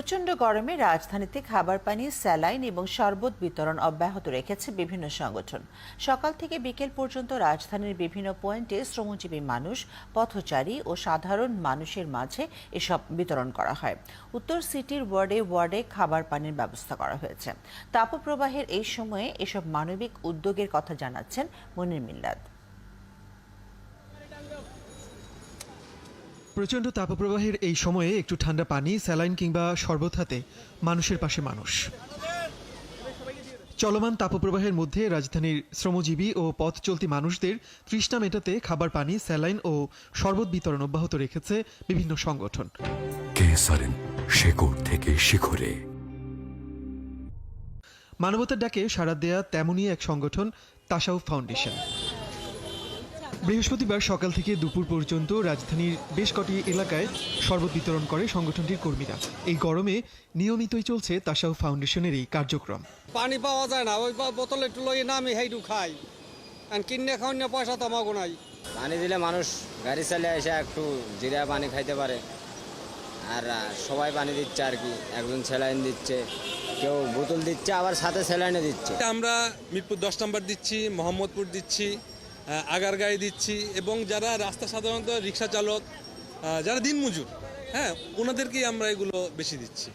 প্রচণ্ড গরমে রাজধানীতে খাবার পানি, স্যালাইন এবং শরবত বিতরণ অব্যাহত রেখেছে বিভিন্ন সংগঠন। সকাল থেকে বিকেল পর্যন্ত রাজধানীর বিভিন্ন পয়েন্টে শ্রমজীবী মানুষ, পথচারী ও সাধারণ মানুষের মাঝে এসব বিতরণ করা হয়। উত্তর সিটির ওয়ার্ডে ওয়ার্ডে খাবার পানির ব্যবস্থা করা হয়েছে। তাপপ্রবাহের এই সময়ে এসব মানবিক উদ্যোগের কথা জানাচ্ছেন মনির মিল্লাদ প্রচণ্ড তাপপ্রবাহের এই সময়ে একটু ঠান্ডা পানি স্যালাইন কিংবা শরবত হাতে মানুষের পাশে মানুষ। চলমান তাপপ্রবাহের মধ্যে রাজধানীর শ্রমজীবী ও পথ চলতি মানুষদের তৃষ্ণা মেটাতে খাবার পানি স্যালাইন ও শরবত বিতরণ অব্যাহত রেখেছে বিভিন্ন সংগঠন। শেকড় থেকে শিখরে। মানবতার ডাকে সাড়া দেয়া তেমনই এক সংগঠন তাসাউফ ফাউন্ডেশন। বৃহস্পতিবার সকাল থেকে দুপুর পর্যন্ত রাজধানীর বেশ কটি এলাকায় শরবত বিতরণ করে সংগঠনটির কর্মীরা। এই গরমে নিয়মিতই চলছে তাসাউফ ফাউন্ডেশনের এই কার্যক্রম। পানি পাওয়া যায় না ওই বা- বোতল একটু লই না আমি সেইটু খাই। আর কিনে খাওয়ার না পয়সা তো আমাকে নাই। পানি দিলে মানুষ গাড়ি চালিয়ে এসে একটু জিরা পানি খাইতে পারে। আর সবাই পানি দিচ্ছে আর কি একজন স্যালাইন দিচ্ছে কেউ বোতল দিচ্ছে আবার সাথে স্যালাইনও দিচ্ছে। আমরা মিরপুর দশ নম্বর দিচ্ছি মোহাম্মদপুর দিচ্ছি আহ, আগারগাঁয়ে দিচ্ছি এবং যারা রাস্তা সাধারণত রিক্সা চালক যারা দিনমজুর হ্যাঁ ওনাদেরকেই আমরা এগুলো বেশি দিচ্ছি।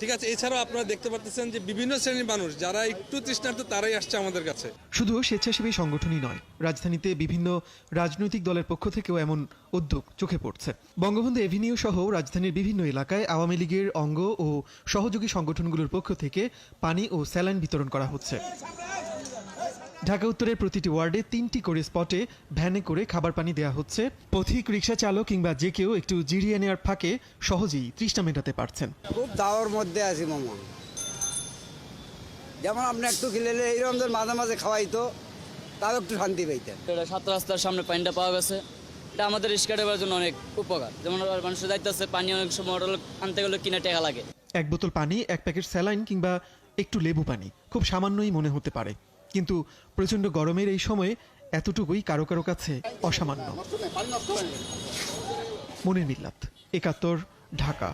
ঠিক আছে এছাড়াও আপনারা দেখতে পাচ্ছেন যে বিভিন্ন শ্রেণির মানুষ যারা একটু তৃষ্ণার্ত তারাই আসছে আমাদের কাছে। শুধু স্বেচ্ছাসেবী সংগঠনই নয় রাজধানীতে বিভিন্ন রাজনৈতিক দলের পক্ষ থেকেও এমন উদ্যোগ চোখে পড়ছে। বঙ্গবন্ধু এভিনিউ সহ রাজধানীর বিভিন্ন এলাকায় আওয়ামী লীগের অঙ্গ ও সহযোগী সংগঠনগুলোর পক্ষ থেকে পানি ও স্যালাইন বিতরণ করা হচ্ছে। ঢাকা উত্তরের প্রতিটি ওয়ার্ডে তিনটি করে স্পটে ভ্যানে করে খাবার পানি দেওয়া হচ্ছে। পথিক রিক্সা চালক কিংবা যে কেউ একটু জিরিয়ে নেওয়ার ফাঁকে সহজেই তৃষ্ণা মেটাতে পারছেন। খুব দাওয়ার মধ্যে আছি মামা। যেমন আপনি একটু খেলে এইরকম মাঝে মাঝে খাওয়াইতো তাও একটু শান্তি পাইতেন। এটা সাত রাস্তার সামনে পানিটা পাওয়া গেছে। এটা আমাদের রিক্সা ড্রাইভারের জন্য অনেক উপকার। যেমন মানুষের দায়িত্ব আছে পানি অনেক সময় আনতে গেলে কিনে টাকা লাগে। এক বোতল পানি এক প্যাকেট স্যালাইন কিংবা একটু লেবু পানি খুব সামান্যই মনে হতে পারে। কিন্তু প্রচণ্ড গরমের এই সময়ে এতটুকুই কারও কারও কাছে অসামান্য। মনির মিল্লাত একাত্তর ঢাকা।